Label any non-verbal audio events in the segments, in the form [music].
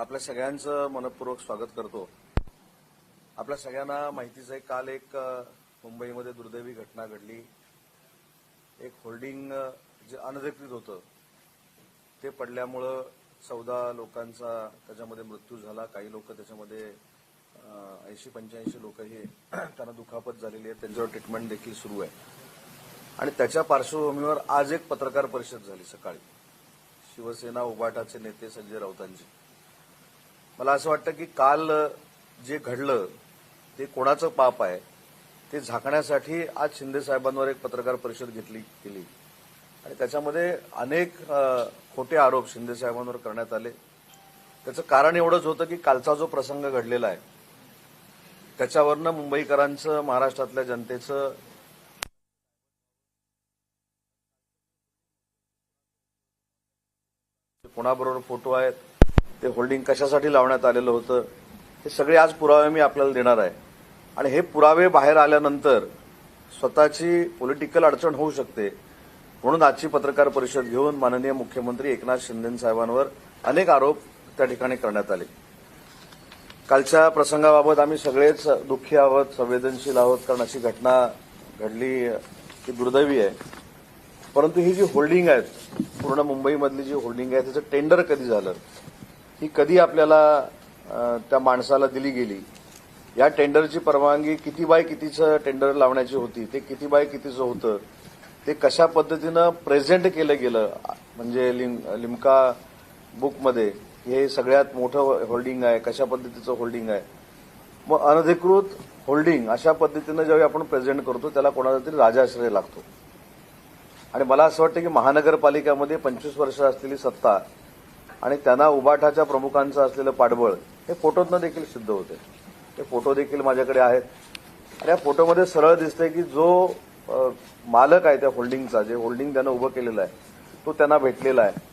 आपल्या सगळ्यांचं मनपूर्वक स्वागत करतो. आपल्या सगळ्यांना माहितीच आहे काल एक मुंबईमध्ये दुर्दैवी घटना घडली. एक होल्डिंग जे अनधिकृत होतं. ते पडल्यामुळं चौदा लोकांचा त्याच्यामध्ये मृत्यू झाला. काही लोक त्याच्यामध्ये ऐंशी पंच्याऐंशी लोक हे [clears throat] त्यांना दुखापत झालेली आहे. त्यांच्यावर ट्रीटमेंट देखील सुरू आहे. आणि त्याच्या पार्श्वभूमीवर आज एक पत्रकार परिषद झाली सकाळी. शिवसेना उबाटाचे नेते संजय राऊतांची. मला असं वाटतं की काल जे घडलं ते कोणाचं पाप आहे ते झाकण्यासाठी आज शिंदे साहेबांवर एक पत्रकार परिषद घेतली केली. आणि त्याच्यामध्ये अनेक खोटे आरोप शिंदे साहेबांवर करण्यात आले. त्याचं कारण एवढंच होतं की कालचा जो प्रसंग घडलेला आहे त्याच्यावरनं मुंबईकरांचं महाराष्ट्रातल्या जनतेचं कोणाबरोबर फोटो आहेत ते होल्डिंग कशासाठी लावण्यात आलेलं होतं हे सगळे आज पुरावे मी आपल्याला देणार आहे. आणि हे पुरावे बाहेर आल्यानंतर स्वतःची पॉलिटिकल अडचण होऊ शकते म्हणून आजची पत्रकार परिषद घेऊन माननीय मुख्यमंत्री एकनाथ शिंदे साहेबांवर अनेक आरोप त्या ठिकाणी करण्यात आले. कालच्या प्रसंगाबाबत आम्ही सगळेच दुःखी आहोत संवेदनशील आहोत कारण अशी घटना घडली ही दुर्दैवी आहे. परंतु ही जी होल्डिंग आहेत पूर्ण मुंबईमधली जी होल्डिंग आहे त्याचं टेंडर कधी झालं? ही कधी आपल्याला त्या माणसाला दिली गेली? या टेंडरची परवानगी किती बाय कितीचं टेंडर लावण्याची होती ते किती बाय कितीचं होतं ते कशा पद्धतीनं प्रेझेंट केलं गेलं म्हणजे लिम लिमका बुकमध्ये हे सगळ्यात मोठं होल्डिंग आहे कशा पद्धतीचं होल्डिंग आहे? मग अनधिकृत होल्डिंग अशा पद्धतीनं ज्यावेळी आपण प्रेझेंट करतो त्याला कोणाला तरी राजाश्रय लागतो. आणि मला असं वाटतं की महानगरपालिकेमध्ये पंचवीस वर्ष असलेली सत्ता आणि त्यांना उबाठाच्या प्रमुखांचं असलेलं पाठबळ हे फोटोतनं देखील सिद्ध होते. ते फोटो देखील माझ्याकडे आहेत. आणि या फोटोमध्ये सरळ दिसतंय की जो मालक आहे त्या होल्डिंगचा जे होल्डिंग त्यानं उभं केलेलं आहे तो त्यांना भेटलेला आहे.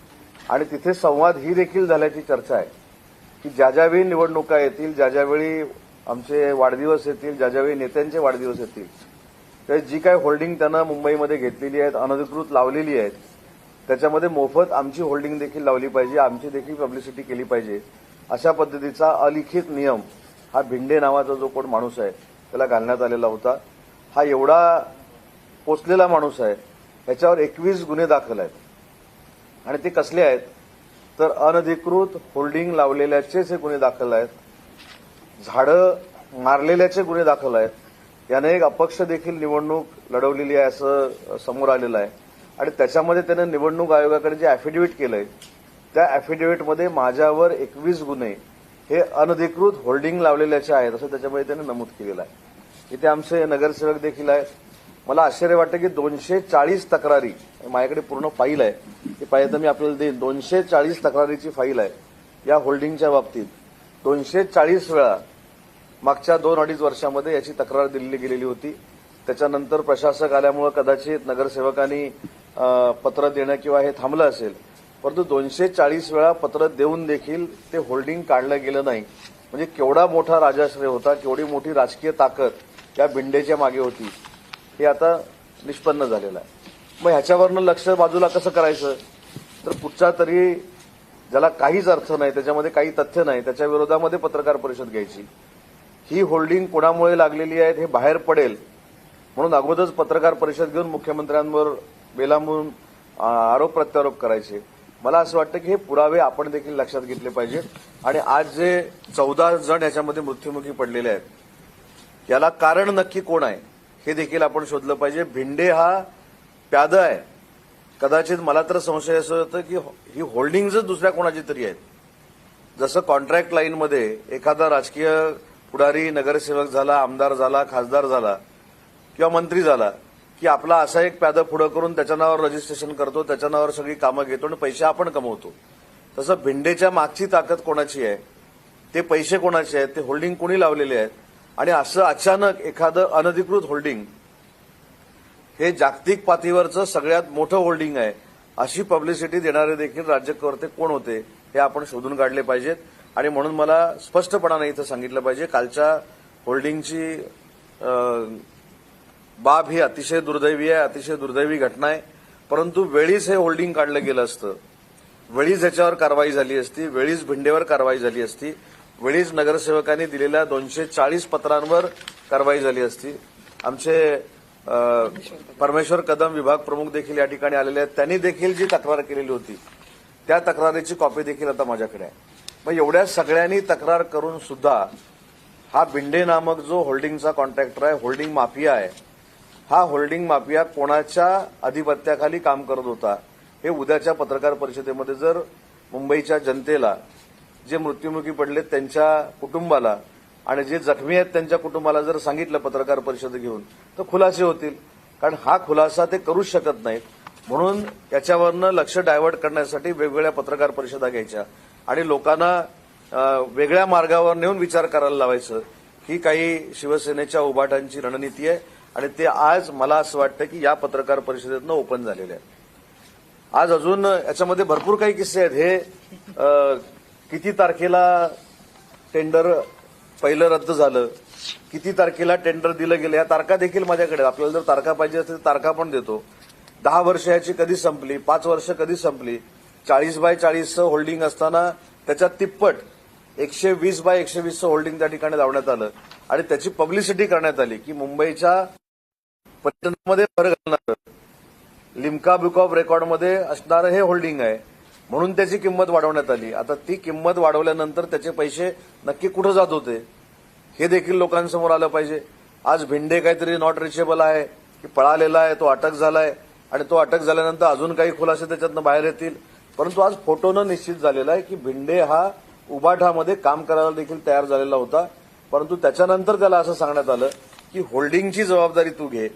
आणि तिथे संवाद ही देखील झाल्याची चर्चा आहे की ज्या ज्यावेळी निवडणुका येतील ज्या ज्यावेळी आमचे वाढदिवस येतील ज्या ज्यावेळी नेत्यांचे वाढदिवस येतील तर जी काय होल्डिंग त्यानं मुंबईमध्ये घेतलेली आहेत अनधिकृत लावलेली आहेत त्याच्यामध्ये मोफत आमची होल्डिंग देखील लावली पाहिजे आमची देखील पब्लिसिटी केली पाहिजे. अशा पद्धतीचा अलिखित नियम हा भिंडे नावाचा जो कोण माणूस आहे त्याला घालण्यात आलेला होता. हा एवढा पोचलेला माणूस आहे याच्यावर एकवीस गुन्हे दाखल आहेत. आणि ते कसले आहेत? तर अनधिकृत होल्डिंग लावलेल्याचेच हे गुन्हे दाखल आहेत. झाडं मारलेल्याचे गुन्हे दाखल आहेत. याने एक अपक्ष देखील निवडणूक लढवलेली आहे असं समोर आलेलं आहे. आणि त्याच्यामध्ये त्यानं निवडणूक आयोगाकडे जे अॅफिडेव्हिट केलंय त्या अॅफिडेव्हिटमध्ये माझ्यावर एकवीस गुन्हे हे अनधिकृत होल्डिंग लावलेल्याचे आहेत असं त्याच्यामध्ये त्याने नमूद केलेलं आहे. इथे आमचे नगरसेवक देखील आहेत. मला आश्चर्य वाटतं की दोनशे चाळीस तक्रारी माझ्याकडे पूर्ण फाईल आहे. ती पाहिजे तर मी आपल्याला देईन. दोनशे चाळीस तक्रारीची फाईल आहे या होल्डिंगच्या बाबतीत. दोनशे चाळीस वेळा मागच्या दोन अडीच वर्षामध्ये याची तक्रार दिली गेलेली होती. त्याच्यानंतर प्रशासक आल्यामुळे कदाचित नगरसेवकांनी पत्र देणं किंवा हे थांबलं असेल परंतु दोनशे चाळीस वेळा पत्र देऊन देखील ते होल्डिंग काढलं गेलं नाही. म्हणजे केवढा मोठा राजाश्रय होता केवढी मोठी राजकीय ताकद या भिंडेच्या मागे होती हे आता निष्पन्न झालेलं आहे. मग ह्याच्यावरनं लक्ष बाजूला कसं करायचं? तर कुठचा तरी ज्याला काहीच अर्थ नाही त्याच्यामध्ये काही तथ्य नाही त्याच्या विरोधामध्ये पत्रकार परिषद घ्यायची. ही होल्डिंग कोणामुळे लागलेली आहे हे बाहेर पडेल म्हणून अगोदरच पत्रकार परिषद घेऊन मुख्यमंत्र्यांवर बेलांबून आरोप प्रत्यारोप करायचे. मला असं वाटतं की हे पुरावे आपण देखील लक्षात घेतले पाहिजे आणि आज जे चौदा जण याच्यामध्ये मृत्युमुखी पडलेले आहेत याला कारण नक्की कोण आहे हे देखील आपण शोधलं पाहिजे. भिंडे हा प्याद आहे. कदाचित मला तर संशय असं होतं की हो-, ही होल्डिंगच दुसऱ्या कोणाची तरी आहेत. जसं कॉन्ट्रॅक्ट लाईनमध्ये एखादा राजकीय पुढारी नगरसेवक झाला आमदार झाला खासदार झाला किंवा मंत्री झाला की आपला असा एक प्यादं पुढं करून त्याच्या नावावर रजिस्ट्रेशन करतो त्याच्या नावावर सगळी कामं घेतो आणि पैसे आपण कमवतो. तसं भिंडेच्या मागची ताकद कोणाची आहे? ते पैसे कोणाचे आहेत? ते होल्डिंग कोणी लावलेले आहेत? आणि असं अचानक एखादं अनधिकृत होल्डिंग हे जागतिक पातळीवरचं सगळ्यात मोठं होल्डिंग आहे अशी पब्लिसिटी देणारे देखील राज्यकर्ते कोण होते हे आपण शोधून काढले पाहिजेत. आणि म्हणून मला स्पष्टपणाने इथं सांगितलं पाहिजे कालच्या होल्डिंगची बाब ही अतिशय दुर्दैवी आहे अतिशय दुर्दैवी घटना आहे. परंतु वेळीच हे होल्डिंग काढलं गेलं असतं. वेळीच याच्यावर कारवाई झाली असती वेळीच भिंडेवर कारवाई झाली असती वेळीच नगरसेवकांनी दिलेल्या दोनशे चाळीस पत्रांवर कारवाई झाली असती. आमचे परमेश्वर कदम विभाग प्रमुख देखील या ठिकाणी आलेले आहेत. त्यांनी देखील जी तक्रार केलेली होती त्या तक्रारीची कॉपी देखील आता माझ्याकडे आहे. मग एवढ्या सगळ्यांनी तक्रार करून सुद्धा हा बिंडे नामक जो होल्डिंगचा कॉन्ट्रॅक्टर आहे होल्डिंग माफिया आहे हा होल्डिंग माफिया कोणाच्या अधिपत्याखाली काम करत होता हे उद्याच्या पत्रकार परिषदेमध्ये जर मुंबईच्या जनतेला जे मृत्युमुखी पडलेत त्यांच्या कुटुंबाला आणि जे जखमी आहेत त्यांच्या कुटुंबाला जर सांगितलं पत्रकार परिषद घेऊन तर खुलासे होतील. कारण हा खुलासा ते करूच शकत नाहीत. म्हणून याच्यावरनं लक्ष डायव्हर्ट करण्यासाठी वेगवेगळ्या पत्रकार परिषदा घ्यायच्या आणि लोकांना वेगळ्या मार्गावर नेऊन विचार करायला लावायचं. ही काही शिवसेनेच्या उभाटांची रणनीती आहे. आणि ते आज मला असं वाटतं की या पत्रकार परिषदेतनं ओपन झालेले आहे आज अजून याच्यामध्ये भरपूर काही किस्से आहेत. हे किती तारखेला टेंडर पहिलं रद्द झालं? किती तारखेला टेंडर दिलं गेलं? या तारखा देखील माझ्याकडे आपल्याला जर तारखा पाहिजे असतील तर तारखा पण देतो. दहा वर्ष याची कधी संपली? पाच वर्ष कधी संपली? चाळीस बाय चाळीसचं होल्डिंग असताना त्याच्यात तिप्पट एकशे वीस बाय एकशे वीसचं होल्डिंग त्या ठिकाणी लावण्यात आलं. आणि त्याची पब्लिसिटी करण्यात आली की मुंबईच्या पर्यटनामध्ये भर घालणार लिम्का बुक ऑफ रेकॉर्डमध्ये असणारं हे होल्डिंग आहे. म्हणून त्याची किंमत वाढवण्यात आली. आता ती किंमत वाढवल्यानंतर त्याचे पैसे नक्की कुठं जात होते हे देखील लोकांसमोर आलं पाहिजे. आज भिंडे काहीतरी नॉट रिचेबल आहे की पळालेला आहे तो अटक झालाय आणि तो अटक झाल्यानंतर अजून काही खुलासे त्याच्यातनं बाहेर येतील. परंतु आज फोटोनं निश्चित झालेला आहे की भिंडे हा उबाठामध्ये काम करायला देखील तयार झालेला होता. परंतु त्याच्यानंतर त्याला असं सांगण्यात आलं की होल्डिंगची जबाबदारी तू घे.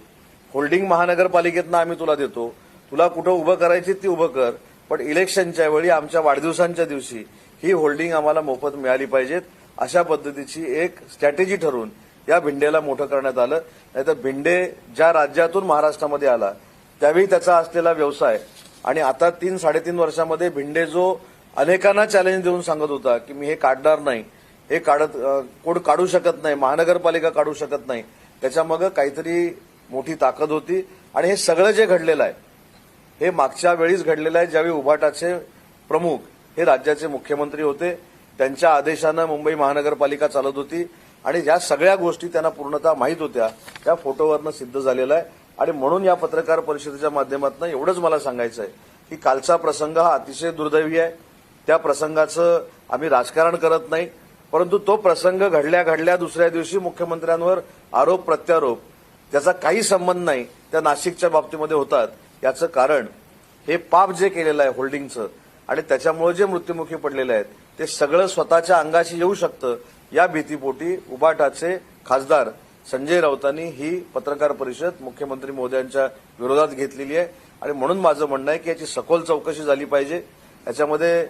होल्डिंग महानगरपालिकेतनं आम्ही तुला देतो. तुला कुठं उभं करायची ती उभं कर. पण इलेक्शनच्या वेळी आमच्या वाढदिवसांच्या दिवशी ही होल्डिंग आम्हाला मोफत मिळाली पाहिजेत. अशा पद्धतीची एक स्ट्रॅटेजी ठरून या भिंडेला मोठं करण्यात आलं. नाहीतर भिंडे ज्या राज्यातून महाराष्ट्रामध्ये आला त्यावेळी त्याचा असलेला व्यवसाय आणि आता तीन साडेतीन वर्षामध्ये भिंडे जो अनेकांना चॅलेंज देऊन सांगत होता की मी हे काढणार नाही हे काढत कोण काढू शकत नाही महानगरपालिका काढू शकत नाही. त्याच्यामागं काहीतरी मोठी ताकद होती. आणि हे सगळं जे घडलेलं आहे हे मागच्या वेळीच घडलेलं आहे ज्यावेळी उभाटाचे प्रमुख हे राज्याचे मुख्यमंत्री होते त्यांच्या आदेशानं मुंबई महानगरपालिका चालत होती. आणि ज्या सगळ्या गोष्टी त्यांना पूर्णतः माहीत होत्या त्या फोटोवरनं सिद्ध झालेलं आहे. आणि म्हणून या पत्रकार परिषदेच्या माध्यमातून एवढंच मला सांगायचं आहे की कालचा प्रसंग हा अतिशय दुर्दैवी आहे. त्या प्रसंगाचं आम्ही राजकारण करत नाही परंतु तो प्रसंग घडल्या घडल्या दुसऱ्या दिवशी मुख्यमंत्र्यांवर आरोप प्रत्यारोप त्याचा काही संबंध नाही त्या नाशिकच्या बाबतीमध्ये होतात. याचं कारण हे पाप जे केलेलं आहे होल्डिंगचं आणि त्याच्यामुळे जे मृत्युमुखी पडलेले आहेत ते सगळं स्वतःच्या अंगाशी येऊ शकतं. या भीतीपोटी उबाटाचे खासदार संजय राऊतांनी ही पत्रकार परिषद मुख्यमंत्री मोदयांच्या विरोधात घेतलेली आहे. आणि म्हणून माझं म्हणणं आहे की याची सखोल चौकशी झाली पाहिजे. याच्यामध्ये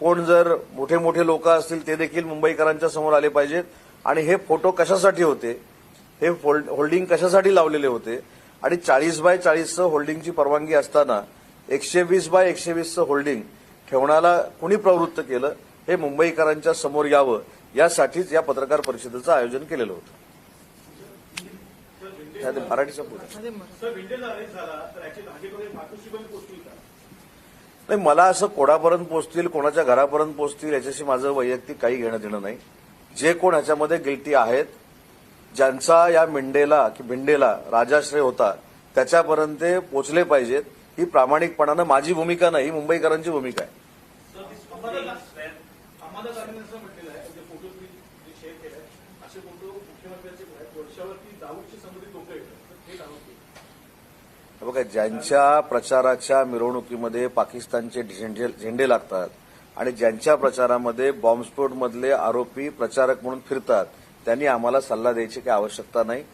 कोण जर मोठे मोठे लोक असतील ते देखील मुंबईकरांच्या समोर आले पाहिजेत. आणि हे फोटो कशासाठी होते? हे होल्डिंग कशासाठी लावलेले होते? आणि चाळीस बाय चाळीसचं होल्डिंगची परवानगी असताना एकशे वीस बाय एकशे वीसचं होल्डिंग ठेवण्याला कुणी प्रवृत्त केलं? हे मुंबईकरांच्या समोर यावं यासाठीच या पत्रकार परिषदेचं आयोजन केलेलं होतं. मराठी मराठीचा नाही मला असं कोणापर्यंत पोचतील कोणाच्या घरापर्यंत पोचतील याच्याशी माझं वैयक्तिक काही घेणं देणं नाही. जे कोण ह्याच्यामध्ये गिल्टी आहेत ज्यांचा या मिंडेला की भिंडेला राजाश्रय होता त्याच्यापर्यंत ते पोचले पाहिजेत. ही प्रामाणिकपणानं माझी भूमिका नाही ही मुंबईकरांची भूमिका आहे. म्हणजे बघा ज्यांच्या प्रचाराच्या मिरवणुकीमध्ये पाकिस्तानचे झेंडे झेंडे लागतात आणि ज्यांच्या प्रचारामध्ये बॉम्बस्फोटमधले आरोपी प्रचारक म्हणून फिरतात त्यांनी आम्हाला सल्ला द्यायची काही आवश्यकता नाही.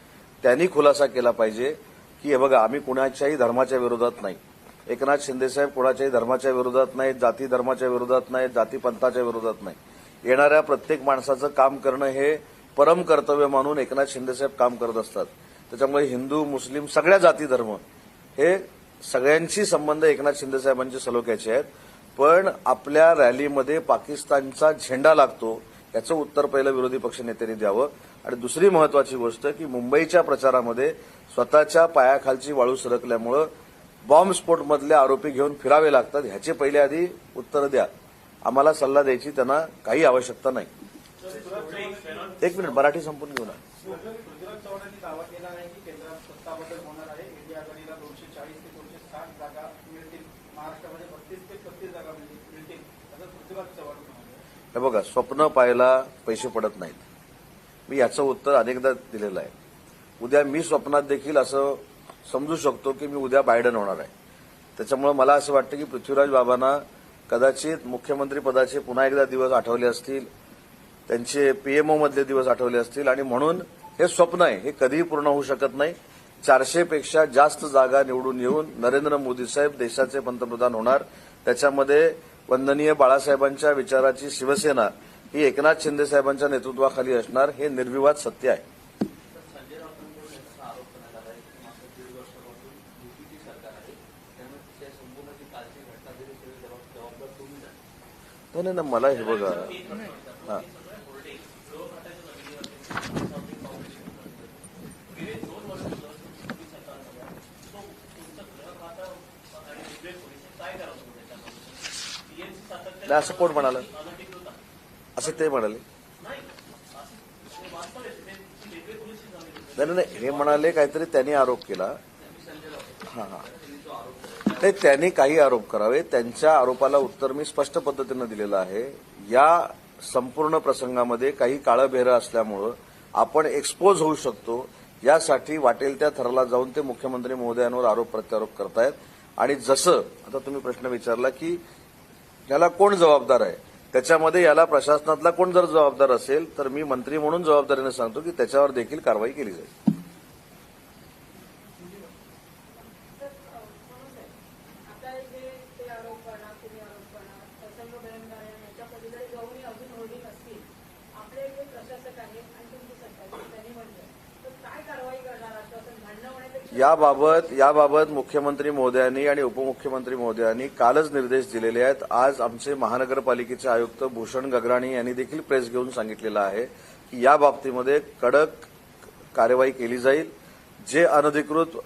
त्यांनी खुलासा केला पाहिजे की हे बघा आम्ही कुणाच्याही धर्माच्या विरोधात नाही. एकनाथ शिंदेसाहेब कुणाच्याही धर्माच्या विरोधात नाहीत जाती धर्माच्या विरोधात नाहीत जातीपंथाच्या विरोधात नाही. येणाऱ्या प्रत्येक माणसाचं काम करणं हे परम कर्तव्य मानून एकनाथ शिंदेसाहेब काम करत असतात. त्याच्यामुळे हिंदू मुस्लिम सगळ्या जाती धर्म हे सगळ्यांशी संबंध एकनाथ शिंदेसाहेबांचे सलोख्याचे आहेत. पण आपल्या रॅलीमध्ये पाकिस्तानचा झेंडा लागतो याचं उत्तर पहिलं विरोधी पक्षनेत्यांनी द्यावं. आणि दुसरी महत्वाची गोष्ट की मुंबईच्या प्रचारामध्ये स्वतःच्या पायाखालची वाळू सरकल्यामुळं बॉम्बस्फोटमधले आरोपी घेऊन फिरावे लागतात. ह्याचे पहिले आधी उत्तर द्या. आम्हाला सल्ला द्यायची त्यांना काही आवश्यकता नाही. एक मिनिट मराठी संपून घेऊ महाराष्ट्रामध्ये बत्तीस ते पस्तीस जागा मिळतील. असं पृथ्वीराज चव्हाण हे बघा स्वप्न पाहायला पैसे पडत नाहीत. मी याचं उत्तर अनेकदा दिलेलं आहे. उद्या मी स्वप्नात देखील असं समजू शकतो की मी उद्या बायडन होणार आहे. त्याच्यामुळे मला असं वाटतं की पृथ्वीराज बाबांना कदाचित मुख्यमंत्री पदाचे पुन्हा एकदा दिवस आठवले असतील त्यांचे पीएमओ मधले दिवस आठवले असतील आणि म्हणून हे स्वप्न आहे हे कधीही पूर्ण होऊ शकत नाही. चारशेपेक्षा जास्त जागा निवडून येऊन नरेंद्र मोदी साहेब देशाचे पंतप्रधान होणार. त्याच्यामध्ये वंदनीय बाळासाहेबांच्या विचाराची शिवसेना ही एकनाथ शिंदे साहेबांच्या नेतृत्वाखाली असणार हे निर्विवाद सत्य आहे. नाही ना मला हे बघा. हा. नाही, असं कोण म्हणालं? असं ते म्हणाले. नाही नाही, नाही हे म्हणाले काहीतरी त्यांनी आरोप केला. हा हा. नाही त्यांनी काही आरोप करावे. त्यांच्या आरोपाला उत्तर मी स्पष्ट पद्धतीनं दिलेलं आहे. या संपूर्ण प्रसंगामध्ये काही काळं असल्यामुळं आपण एक्सपोज होऊ शकतो. यासाठी वाटेल त्या थराला जाऊन ते मुख्यमंत्री महोदयांवर आरोप प्रत्यारोप करतायत. आणि जसं आता तुम्ही प्रश्न विचारला की याला कोण जबाबदार आहे? त्याच्यामध्ये याला प्रशासनातला कोण जर जबाबदार असेल तर मी मंत्री म्हणून जबाबदारीने सांगतो की त्याच्यावर देखील कारवाई केली जाईल आता जे ते आरोप करणार तुम्ही आरोप करणार प्रसंग भयंकर आहे याच्या पलीकडे जाऊनही अजून होर्डिंग असतील आपले जे प्रशासक आहेत आणि तुमची सरकार जे त्यांनी म्हटलं तर काय कारवाई करणार आश्वासन भांडणं होण्यापेक्षा याबाबत याबाबत मुख्यमंत्री महोदयांनी आणि उपमुख्यमंत्री महोदयांनी कालच निर्देश दिलेले आहेत. आज आमचे महानगरपालिकेचे आयुक्त भूषण गगराणी यांनी देखील प्रेस घेऊन सांगितलेलं आहे की या बाबतीमध्ये कडक कार्यवाही केली जाईल. जे अनधिकृत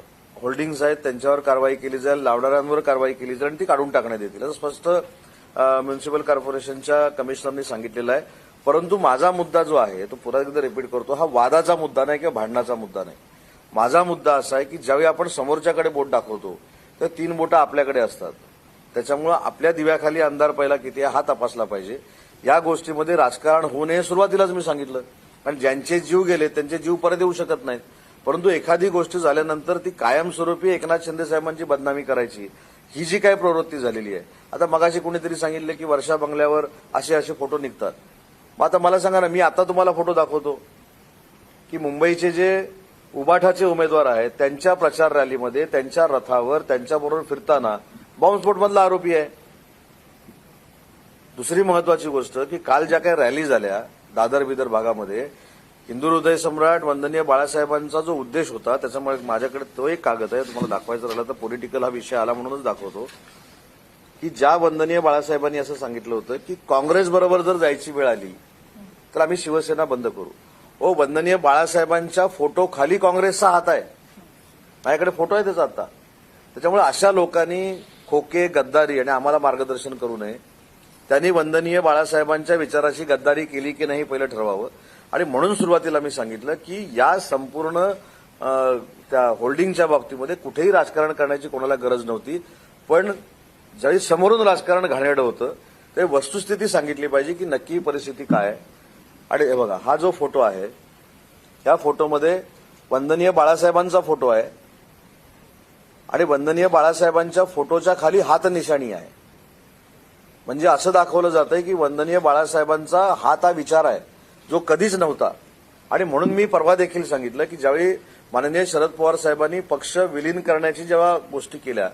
होल्डिंग्ज आहेत त्यांच्यावर कारवाई केली जाईल लावणाऱ्यांवर कारवाई केली जाईल आणि ती काढून टाकण्यात येतील. असं स्पष्ट म्युनिसिपल म्युन्सिपल कॉर्पोरेशनच्या कमिशनरनी सांगितलेलं आहे. परंतु माझा मुद्दा जो आहे तो पुन्हा एकदा रिपीट करतो हा वादाचा मुद्दा नाही किंवा भांडणाचा मुद्दा नाही. माझा मुद्दा असा आहे की ज्यावेळी आपण समोरच्याकडे बोट दाखवतो तर तीन बोटं आपल्याकडे असतात. त्याच्यामुळं आपल्या दिव्याखाली अंधार पहिला किती आहे हा तपासला पाहिजे. या गोष्टीमध्ये राजकारण होऊ नये सुरुवातीलाच मी सांगितलं. कारण ज्यांचे जीव गेले त्यांचे जीव परत येऊ शकत नाहीत. परंतु एखादी गोष्ट झाल्यानंतर ती कायमस्वरूपी एकनाथ शिंदे साहेबांची बदनामी करायची ही जी काही प्रवृत्ती झालेली आहे. आता मगाशी कोणीतरी सांगितलं की वर्षा बंगल्यावर असे असे फोटो निघतात. मग आता मला सांगा ना मी आता तुम्हाला फोटो दाखवतो की मुंबईचे जे उबाठाचे उमेदवार आहेत त्यांच्या प्रचार रॅलीमध्ये त्यांच्या रथावर त्यांच्याबरोबर फिरताना बॉम्बस्फोटमधला आरोपी आहे. दुसरी महत्वाची गोष्ट की काल ज्या काही रॅली झाल्या दादर बिदर भागामध्ये हिंदू हृदय सम्राट वंदनीय बाळासाहेबांचा जो उद्देश होता त्याच्यामुळे माझ्याकडे तो एक कागद आहे तुम्हाला दाखवायचा राहिला तर पॉलिटिकल हा विषय आला म्हणूनच दाखवतो. की ज्या वंदनीय बाळासाहेबांनी असं सांगितलं होतं की काँग्रेस बरोबर जर जायची वेळ आली तर आम्ही शिवसेना बंद करू. ओ वंदनीय बाळासाहेबांच्या फोटो खाली काँग्रेसचा हात आहे. माझ्याकडे फोटो आहे त्याचा आता. त्याच्यामुळे अशा लोकांनी खोके गद्दारी आणि आम्हाला मार्गदर्शन करू नये. त्यांनी वंदनीय बाळासाहेबांच्या विचाराची गद्दारी केली की नाही पहिलं ठरवावं. आणि म्हणून सुरुवातीला मी सांगितलं की या संपूर्ण त्या होल्डिंगच्या बाबतीमध्ये कुठेही राजकारण करण्याची कोणाला गरज नव्हती. पण ज्यावेळी समोरून राजकारण घाणेरडं होतं ते वस्तुस्थिती सांगितली पाहिजे की नक्की परिस्थिती काय आहे. आणि हे बघा हा जो फोटो आहे या फोटोमध्ये वंदनीय बाळासाहेबांचा फोटो आहे. आणि वंदनीय बाळासाहेबांच्या फोटोच्या खाली हात निशाणी आहे. म्हणजे असं दाखवलं जातंय की वंदनीय बाळासाहेबांचा हात हा विचार आहे जो कधीच नव्हता. आणि म्हणून मी परवा देखील सांगितलं की ज्यावेळी माननीय शरद पवार साहेबांनी पक्ष विलीन करण्याची जेव्हा गोष्टी केल्या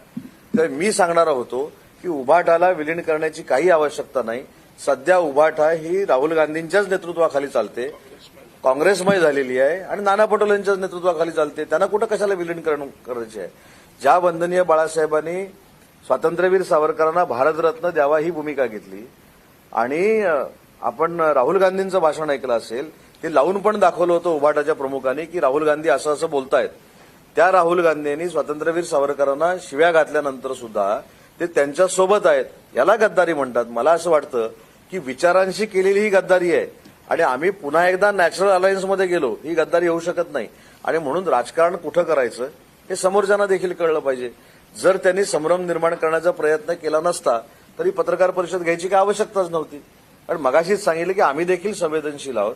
तर मी सांगणार होतो की उभाटाला विलीन करण्याची काही आवश्यकता नाही. सध्या उभाटा ही राहुल गांधींच्याच नेतृत्वाखाली चालते. काँग्रेसमय झालेली आहे आणि नाना पटोले यांच्याच नेतृत्वाखाली चालते. त्यांना कुठं कशाला विलीन करायचे आहे? ज्या वंदनीय बाळासाहेबांनी स्वातंत्र्यवीर सावरकरांना भारतरत्न द्यावा ही भूमिका घेतली आणि आपण राहुल गांधींचं भाषण ऐकलं असेल ते लावून पण दाखवलं होतं उभाटाच्या प्रमुखांनी की राहुल गांधी असं असं बोलतायत. त्या राहुल गांधींनी स्वातंत्र्यवीर सावरकरांना शिव्या घातल्यानंतर सुद्धा ते त्यांच्यासोबत आहेत. याला गद्दारी म्हणतात. मला असं वाटतं की विचारांशी केलेली ही गद्दारी आहे. आणि आम्ही पुन्हा एकदा नॅचरल अलायन्समध्ये गेलो ही गद्दारी होऊ शकत नाही. आणि म्हणून राजकारण कुठं करायचं हे समोरच्यांना देखील कळलं पाहिजे. जर त्यांनी संभ्रम निर्माण करण्याचा प्रयत्न केला नसता तरी पत्रकार परिषद घ्यायची काय आवश्यकताच नव्हती. कारण मगाशीच सांगितलं की आम्ही देखील संवेदनशील आहोत.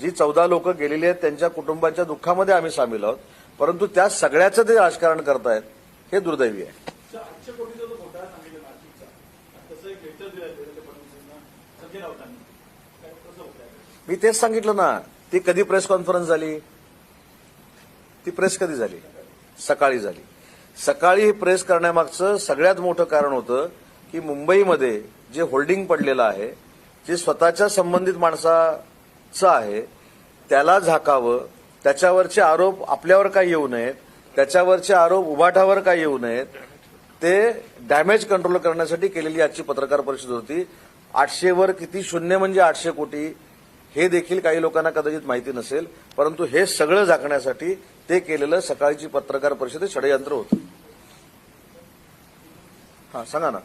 जी चौदा लोक गेलेली आहेत त्यांच्या कुटुंबाच्या दुःखामध्ये आम्ही सामील आहोत. परंतु त्या सगळ्याचं ते राजकारण करतायत हे दुर्दैवी आहे तर आठशे कोटीचा जो घोटाळा सांगितला नाशिकचा आणि तसं एक लेटर दिलं देवेंद्र फडणवीसांना मी तेच सांगितलं ना ती कधी प्रेस कॉन्फरन्स झाली? ती प्रेस कधी झाली? सकाळी झाली. सकाळी ही प्रेस करण्यामागचं सगळ्यात मोठं कारण होतं की मुंबईमध्ये जे होल्डिंग पडलेलं आहे जे स्वतःच्या संबंधित माणसाचं आहे त्याला झाकावं त्याच्यावरचे आरोप आपल्यावर काय येऊ नयेत त्याच्यावरचे आरोप उभाटावर काय येऊ नयेत ते डॅमेज कंट्रोल करण्यासाठी केलेली आजची पत्रकार परिषद होती. आठशेवर किती शून्य म्हणजे आठशे कोटी हे देखील काही लोकांना कदाचित माहिती नसेल परंतु हे सगळं झाकण्यासाठी ते केलेलं सकाळची पत्रकार परिषदेत षडयंत्र होतं. हां सांगा ना.